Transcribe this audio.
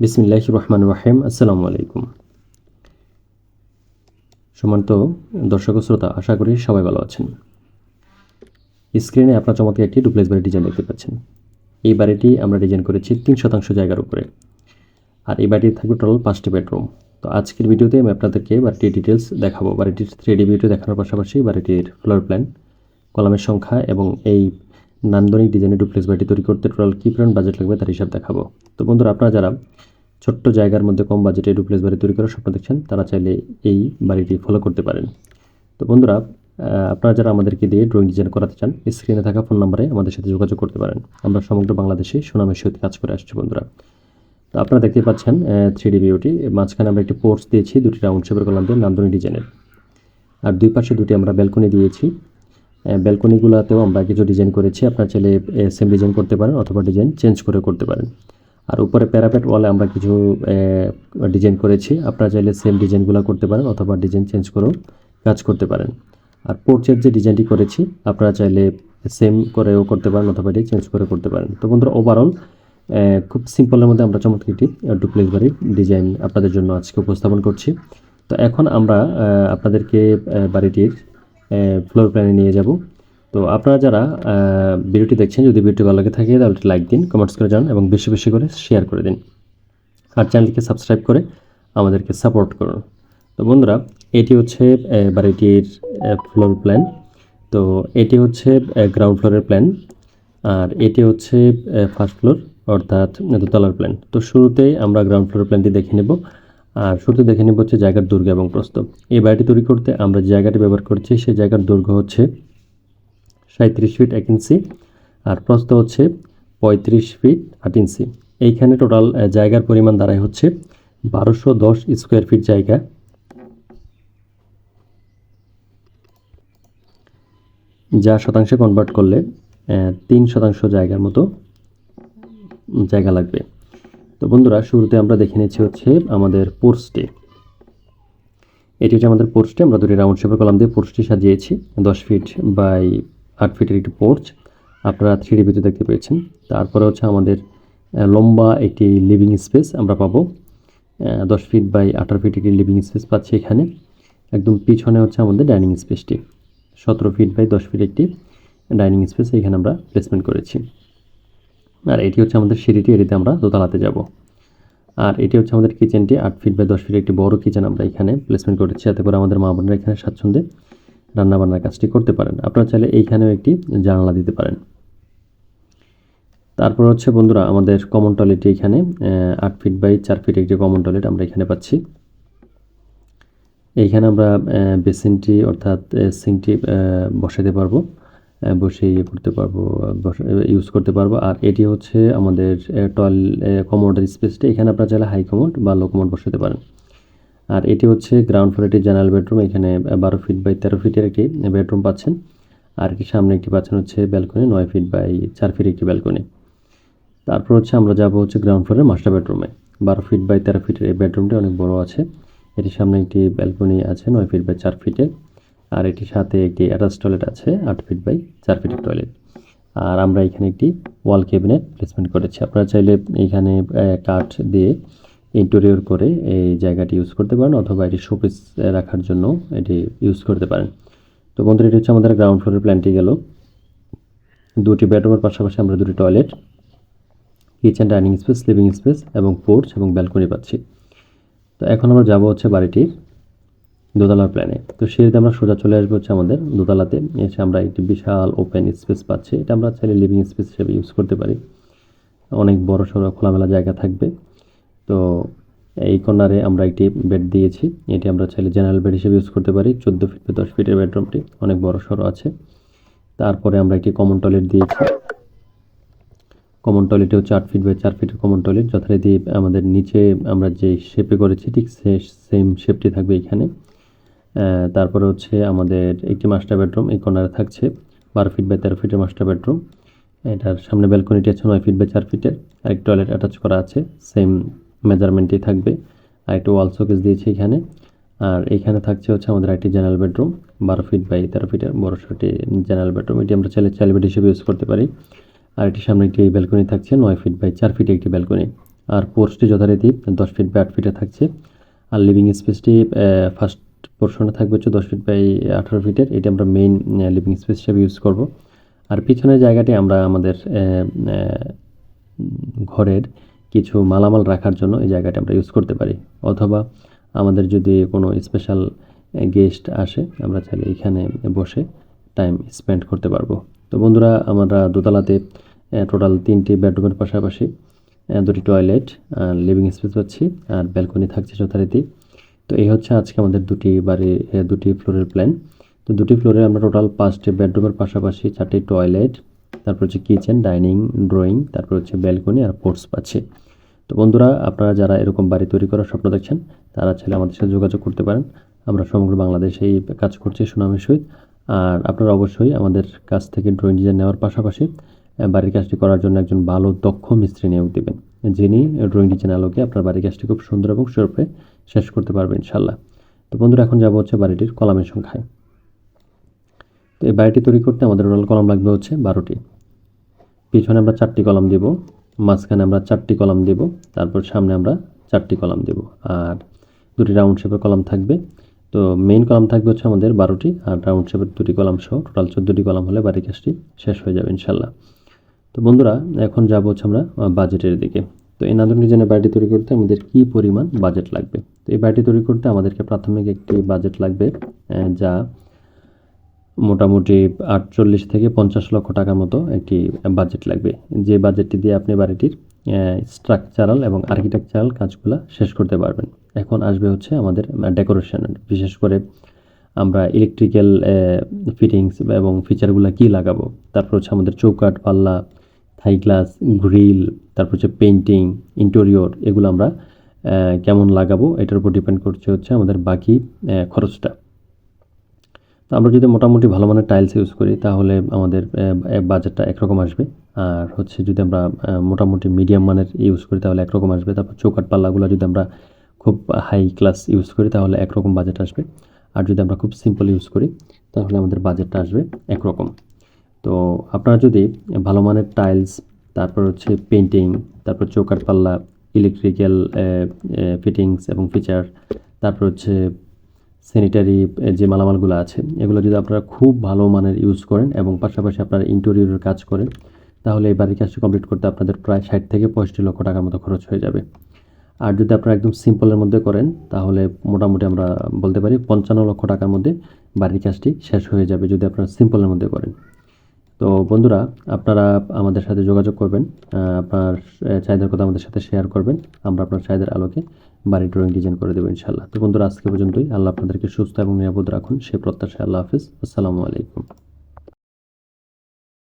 বিসমিল্লাহ রহমান রাহিম। আসসালামু আলাইকুম। সম্মানিত দর্শক শ্রোতা, আশা করি সবাই ভালো আছেন। স্ক্রিনে আপনার চমৎকার একটি ডুপ্লেক্স বাড়ির ডিজাইন দেখতে পাচ্ছেন। এই বাড়িটি আমরা ডিজাইন করেছি তিন শতাংশ জায়গার উপরে। আর এই বাড়িটি থাকবে টোটাল পাঁচটি বেডরুম তো আজকের ভিডিওতে আমি আপনাদেরকে বাড়িটির ডিটেলস দেখাবো। বাড়িটির থ্রি ডি ভিডিও দেখানোর পাশাপাশি বাড়িটির ফ্লোর প্ল্যান কলামের সংখ্যা এবং এই নান্দনিক ডিজাইনের ডুপ্লেক্স বাড়িটি তৈরি করতে টোটাল কী পরিমাণ বাজেট লাগবে তার হিসাব দেখাবো। তো বন্ধুরা, আপনারা যারা ছোট্ট জায়গার মধ্যে কম বাজেটে ডুপ্লেক্স বাড়ি তৈরি করার স্বপ্ন দেখছেন, তারা চাইলে এই বাড়িটি ফলো করতে পারেন। তো বন্ধুরা আপনারা যারা আমাদেরকে দিয়ে ড্রয়িং ডিজাইন করাতে চান স্ক্রিনে থাকা ফোন নাম্বারে আমাদের সাথে যোগাযোগ করতে পারেন। আমরা সমগ্র বাংলাদেশে সুনামের সহিত কাজ করে আসছি বন্ধুরা। তো আপনারা দেখতে পাচ্ছেন থ্রি ডি ভিউটি। মাঝখানে আমরা একটি পোর্টস দিয়েছি, দুটি রাউন্ড শেপের কলাম দিয়ে নান্দনিক ডিজাইনের। আর দুই পাশে দুটি আমরা ব্যালকনি দিয়েছি। ব্যালকনিগুলোতেও আমরা কিছু ডিজাইন করেছি। আপনার চাইলে সেম ডিজাইন করতে পারেন অথবা ডিজাইন চেঞ্জ করে করতে পারেন। আর উপরে প্যারাপেট ওয়ালে আমরা কিছু ডিজাইন করেছি। আপনারা চাইলে সেম ডিজাইনগুলো করতে পারেন অথবা ডিজাইন চেঞ্জ করেও কাজ করতে পারেন। আর পোর্চের যে ডিজাইনটি করেছি, আপনারা চাইলে সেম করেও করতে পারেন অথবা এটি চেঞ্জ করে করতে পারেন। তো বন্ধুরা ওভারঅল খুব সিম্পলের মধ্যে আমরা চমৎকার একটি ডুপ্লেক্স বাড়ির ডিজাইন আপনাদের জন্য আজকে উপস্থাপন করছি। তো এখন আমরা আপনাদেরকে বাড়িটির ফ্লোর প্ল্যানে নিয়ে যাব। তো আপনারা যারা ভিডিওটি দেখছেন, যদি ভিডিওটি ভালো লাগে থাকে, তাহলে লাইক দিন কমেন্টস করে যান এবং বেশি বেশি করে শেয়ার করে দিন। আর চ্যানেলটিকে সাবস্ক্রাইব করে আমাদেরকে সাপোর্ট করুন। তো বন্ধুরা, এটি হচ্ছে বাড়িটির ফ্লোর প্ল্যান তো এটি হচ্ছে গ্রাউন্ড ফ্লোরের প্ল্যান আর এটি হচ্ছে ফার্স্ট ফ্লোর অর্থাৎ দোতলার প্ল্যান তো শুরুতেই আমরা গ্রাউন্ড ফ্লোর প্ল্যানটি দেখে নেব। আর শুরুতে দেখে নেব হচ্ছে জায়গার দৈর্ঘ্য এবং প্রস্থ। এই বাড়িটি তৈরি করতে আমরা যে জায়গাটি ব্যবহার করছি, সেই জায়গার দৈর্ঘ্য হচ্ছে সাঁত্রিশ ফিট এক ইঞ্চি আর প্রস্থ হচ্ছে পঁয়ত্রিশ ফিট আট ইঞ্চি। এইখানে টোটাল জায়গার পরিমাণ দাঁড়ায় হচ্ছে বারোশো দশ স্কোয়ার ফিট জায়গা। যা শতাংশে কনভার্ট করলে তিন শতাংশ জায়গার মতো জায়গা লাগবে। তো বন্ধুরা, শুরুতে আমরা দেখে নিচ্ছি হচ্ছে আমাদের পোর্সটি এটি হচ্ছে আমাদের পোর্সটি আমরা দুটি রাউন্ড শেপের কলাম দিয়ে পোর্সটি সাজিয়েছি। দশ ফিট বাই আট ফিটের একটি পোর্চ আপনারা থ্রি ডিবিতে দেখতে পেয়েছেন। তারপরে হচ্ছে আমাদের লম্বা একটি লিভিং স্পেস আমরা পাবো। দশ ফিট বাই আঠারো ফিট একটি লিভিং স্পেস পাচ্ছি এখানে। একদম পিছনে হচ্ছে আমাদের ডাইনিং স্পেসটি সতেরো ফিট বাই দশ ফিট একটি ডাইনিং স্পেস এখানে আমরা প্লেসমেন্ট করেছি। আর এটি হচ্ছে আমাদের সিঁড়িটি, এটিতে আমরা দোতলাতে যাব। আর এটি হচ্ছে আমাদের কিচেনটি আট ফিট বাই দশ ফিট একটি বড় কিচেন আমরা এখানে প্লেসমেন্ট করেছি। যাতে করে আমাদের মা বোনেরা এখানে স্বাচ্ছন্দ্যে রান্নাবান্নার কাজটি করতে পারেন। আপনারা চাইলে এইখানেও একটি জানালা দিতে পারেন। তারপর হচ্ছে বন্ধুরা, আমাদের কমন টয়লেটটি এখানে আট ফিট বাই চার ফিট একটি কমন টয়লেট আমরা এখানে পাচ্ছি। এইখানে আমরা বেসিনটি অর্থাৎ সিঙ্কটি বসাতে পারব। বসে ইয়ে করতে পারব ইউজ করতে পারব। আর এটি হচ্ছে আমাদের টয়েল কমোডের স্পেসটি এখানে আপনারা চাইলে হাই কমোড বা লো কমোড বসাতে পারেন। আর এটি হচ্ছে গ্রাউন্ড ফ্লোর একটি জেনারেল বেডরুম এখানে বারো ফিট বাই তেরো ফিটের একটি বেডরুম পাচ্ছেন। আর এটি সামনে একটি পাচ্ছেন হচ্ছে ব্যালকনি নয় ফিট বাই চার ফিট একটি ব্যালকনি তারপর হচ্ছে আমরা যাব হচ্ছে গ্রাউন্ড ফ্লোরের মাস্টার বেডরুমে বারো ফিট বাই তেরো ফিটের এই বেডরুমটি অনেক বড় আছে। এটির সামনে একটি ব্যালকনি আছে, নয় ফিট বাই চার ফিটের আর এটির সাথে একটি অ্যাটাচ টয়লেট আছে আট ফিট বাই চার ফিটের টয়লেট আর আমরা এখানে একটি ওয়াল ক্যাবিনেট প্লেসমেন্ট করেছি। আপনারা চাইলে এইখানে আহ, কাঠ দিয়ে ইন্টেরিয়র করে এই জায়গাটি ইউজ করতে পারেন অথবা এটি শোপিস রাখার জন্য এটি ইউজ করতে পারেন। তো বন্ধুরা এটি হচ্ছে আমাদের গ্রাউন্ড ফ্লোরের প্ল্যানটি গেল। দুটি বেডরুমের পাশাপাশি আমরা দুটি toilet kitchen dining space living space এবং পোর্চ এবং ব্যালকনি পাচ্ছি। তো এখন আমরা যাব হচ্ছে বাড়িটির দোতলার প্ল্যানে তো সিঁড়িতে আমরা সোজা চলে আসব হচ্ছে আমাদের দোতলাতে। এসে আমরা একটি বিশাল ওপেন স্পেস পাচ্ছি। এটা আমরা চাইলে লিভিং স্পেস হিসেবে ইউজ করতে পারি। অনেক বড় সড়ো খোলামেলা জায়গা থাকবে। তো এই কর্নারে আমরা একটি বেড দিয়েছি। এটি আমরা চাইলে জেনারেল বেড হিসেবে ইউজ করতে পারি। চোদ্দ ফিট বা দশ ফিটের বেডরুমটি অনেক বড় সড়ো আছে। তারপরে আমরা একটি কমন টয়লেট দিয়েছি। কমন টয়লেটে চার ফিট বাই চার ফিটের কমন টয়লেট যথারীতি আমাদের নিচে আমরা যে শেপে করেছি, ঠিক সেম শেপটি থাকবে এখানে। তারপরে হচ্ছে আমাদের একটি মাস্টার বেডরুম এই কর্নারে থাকছে বারো ফিট বাই তেরো ফিটের মাস্টার বেডরুম এটার সামনে ব্যালকনিটি আছে নয় ফিট বাই চার ফিটের আর একটি টয়লেট অ্যাটাচ করা আছে সেম মেজারমেন্টেই থাকবে। আর একটি ওয়াল শোকেস দিয়েছি এখানে। আর এখানে থাকছে হচ্ছে আমাদের একটি জেনারেল বেডরুম বারো ফিট বাই তেরো ফিটের বড় সড়টি জেনারেল বেডরুম এটি আমরা চাইলে চাইল্ড বেড হিসেবে ইউজ করতে পারি। আর এটির সামনে একটি ব্যালকনি থাকছে, নয় ফিট বাই চার ফিট একটি ব্যালকনি আর পোস্টটি যথারীতি দশ ফিট বাই আট ফিটে থাকছে। আর লিভিং স্পেসটি ফার্স্ট পোর্শনে থাকবে হচ্ছে দশ ফিট বাই আঠারো ফিটের এটা আমরা মেইন লিভিং স্পেস হিসাবে ইউজ করব। আর পিছনের জায়গাটি আমরা আমাদের ঘরের কিছু মালামাল রাখার জন্য এই জায়গাটি আমরা ইউজ করতে পারি। অথবা আমাদের যদি কোনো স্পেশাল গেস্ট আসে, আমরা চাইলে এখানে বসে টাইম স্পেন্ড করতে পারব। তো বন্ধুরা, আমরা দোতলাতে টোটাল তিনটি বেডরুমের পাশাপাশি দুটি টয়লেট আর লিভিং স্পেস পাচ্ছি। আর ব্যালকনি থাকছে যথারীতি। তো এই হচ্ছে আজকে আমাদের দুটি বাড়ি দুটি ফ্লোরের প্ল্যান তো দুটি ফ্লোরে আমরা টোটাল পাঁচটি বেডরুমের পাশাপাশি চারটি টয়লেট তারপর হচ্ছে কিচেন ডাইনিং ড্রয়িং তারপর হচ্ছে ব্যালকনি আর পোর্টস পাচ্ছি। তো বন্ধুরা, আপনারা যারা এরকম বাড়ি তৈরি করার স্বপ্ন দেখছেন, তারা চাইলে আমাদের সাথে যোগাযোগ করতে পারেন। আমরা সমগ্র বাংলাদেশে এই কাজ করছি সুনামের সহিত। আর আপনারা অবশ্যই আমাদের কাছ থেকে ড্রয়িং ডিজাইন নেওয়ার পাশাপাশি বাড়ির কাজটি করার জন্য একজন ভালো, দক্ষ মিস্ত্রি নিয়োগ দেবেন, যিনি ড্রয়িং ডিজাইন আলোকে আপনার বাড়ির কাজটি খুব সুন্দর এবং সুরূপে শেষ করতে পারবেন ইনশাল্লাহ তো বন্ধুরা, এখন যাব হচ্ছে বাড়িটির কলামের সংখ্যায়। তো এই বাড়িটি তৈরি করতে আমাদের টোটাল কলাম লাগবে হচ্ছে বারোটি। পিছনে আমরা চারটি কলাম দেব, মাঝখানে আমরা চারটি কলাম দেব, তারপর সামনে আমরা চারটি কলাম দেব, আর দুটি রাউন্ড শেপের কলাম থাকবে। তো মেইন কলাম থাকবে হচ্ছে আমাদের বারোটি, আর রাউন্ড শেপের দুটি কলাম সহ টোটাল চোদ্দোটি কলাম হলে বাড়ির কাজটি শেষ হয়ে যাবে ইনশাল্লাহ তো বন্ধুরা, এখন যাব হচ্ছে আমরা বাজেটের দিকে। তো এই নাদন ডিজাইনের বাড়িটি তৈরি করতে আমাদের কি পরিমাণ বাজেট লাগবে? তো এই বাড়িটি তৈরি করতে আমাদেরকে প্রাথমিক একটি বাজেট লাগবে যা মোটামুটি আটচল্লিশ থেকে পঞ্চাশ লক্ষ টাকার মতো একটি বাজেট লাগবে। যে বাজেটটি দিয়ে আপনি বাড়িটির স্ট্রাকচারাল এবং আর্কিটেকচারাল কাজগুলো শেষ করতে পারবেন। এখন আসবে হচ্ছে আমাদের ডেকোরেশন বিশেষ করে আমরা ইলেকট্রিক্যাল ফিটিংস এবং ফিচারগুলো কী লাগাবো? তারপর হচ্ছে আমাদের চৌকাঠ, পাল্লা থাই গ্লাস, গ্রিল, তারপর হচ্ছে পেন্টিং ইন্টেরিয়র, এগুলো আমরা কেমন লাগাবো, এটার উপর ডিপেন্ড করছে হচ্ছে আমাদের বাকি খরচটা। তো আমরা যদি মোটামুটি ভালো মানের টাইলস ইউজ করি, তাহলে আমাদের বাজেটটা একরকম আসবে। আর হচ্ছে যদি আমরা মোটামুটি মিডিয়াম মানের ইউজ করি, তাহলে একরকম আসবে। তারপর চৌকাট পাল্লাগুলো যদি আমরা খুব হাই ক্লাস ইউজ করি, তাহলে একরকম বাজেট আসবে। আর যদি আমরা খুব সিম্পল ইউজ করি, তাহলে আমাদের বাজেটটা আসবে একরকম। তো আপনারা যদি ভালো মানের টাইলস তারপর হচ্ছে পেন্টিং তারপর চৌকাট পাল্লা ইলেকট্রিক্যাল ফিটিংস এবং ফিচার তারপর হচ্ছে স্যানিটারি যে মালামালগুলো আছে, এগুলো যদি আপনারা খুব ভালো মানের ইউজ করেন এবং পাশাপাশি আপনারা ইন্টেরিয়রের কাজ করেন, তাহলে এই বাড়ির কাজটি কমপ্লিট করতে আপনাদের প্রায় ষাট থেকে পঁয়ষট্টি লক্ষ টাকার মতো খরচ হয়ে যাবে। আর যদি আপনারা একদম সিম্পলের মধ্যে করেন, তাহলে মোটামুটি আমরা বলতে পারি পঞ্চান্ন লক্ষ টাকার মধ্যে বাড়ির কাজটি শেষ হয়ে যাবে যদি আপনারা সিম্পলের মধ্যে করেন। তো বন্ধুরা, আপনারা আমাদের সাথে যোগাযোগ করবেন আপনার চাহিদার কথা আমাদের সাথে শেয়ার করবেন, আমরা আপনার চাহিদার আলোকে বাড়ি ড্রয়িং ডিজাইন করে দেবো ইনশাল্লাহ তো বন্ধুরা, আজকে পর্যন্তই। আল্লাহ আপনাদেরকে সুস্থ এবং নিরাপদ রাখুন। সে প্রত্যাশায় আল্লাহ হাফিজ। আসসালামু আলাইকুম।